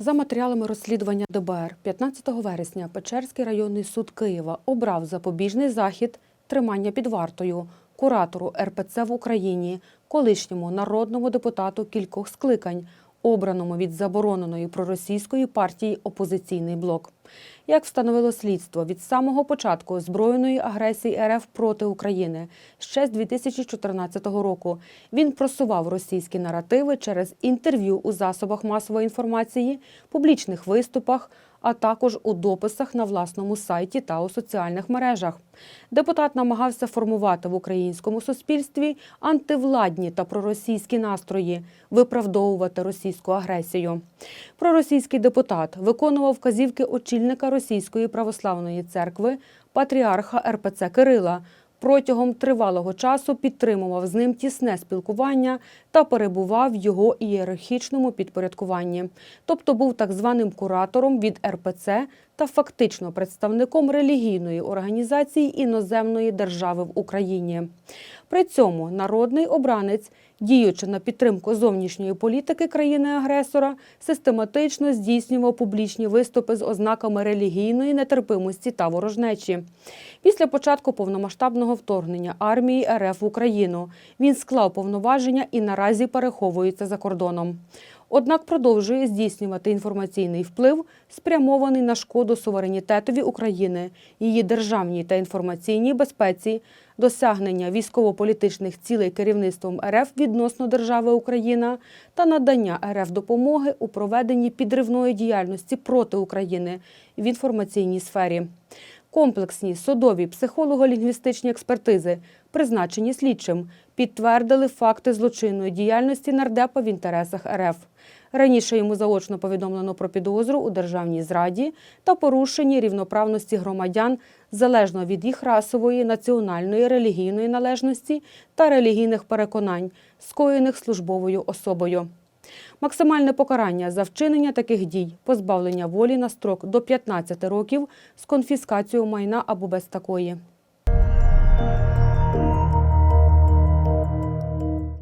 За матеріалами розслідування ДБР 15 вересня Печерський районний суд Києва обрав запобіжний захід тримання під вартою куратору РПЦ в Україні, колишньому народному депутату кількох скликань, обраному від забороненої проросійської партії Опозиційний блок. Як встановило слідство, від самого початку озброєної агресії РФ проти України ще з 2014 року він просував російські наративи через інтерв'ю у засобах масової інформації, публічних виступах, а також у дописах на власному сайті та у соціальних мережах. Депутат намагався формувати в українському суспільстві антивладні та проросійські настрої, виправдовувати російську агресію. Проросійський депутат виконував вказівки очільника Російської православної церкви, патріарха РПЦ Кирила. Протягом тривалого часу підтримував з ним тісне спілкування та перебував в його ієрархічному підпорядкуванні, тобто був так званим куратором від РПЦ та фактично представником релігійної організації іноземної держави в Україні. При цьому народний обранець, діючи на підтримку зовнішньої політики країни-агресора, систематично здійснював публічні виступи з ознаками релігійної нетерпимості та ворожнечі. Після початку повномасштабного вторгнення армії РФ в Україну він склав повноваження і наразі переховується за кордоном. Однак продовжує здійснювати інформаційний вплив, спрямований на шкоду суверенітетові України, її державній та інформаційній безпеці, досягнення військово-політичних цілей керівництвом РФ відносно держави Україна та надання РФ допомоги у проведенні підривної діяльності проти України в інформаційній сфері. Комплексні судові психолого-лінгвістичні експертизи, призначені слідчим, підтвердили факти злочинної діяльності нардепа в інтересах РФ. Раніше йому заочно повідомлено про підозру у державній зраді та порушенні рівноправності громадян залежно від їх расової, національної, релігійної належності та релігійних переконань, скоєних службовою особою. Максимальне покарання за вчинення таких дій позбавлення волі на строк до 15 років з конфіскацією майна або без такої.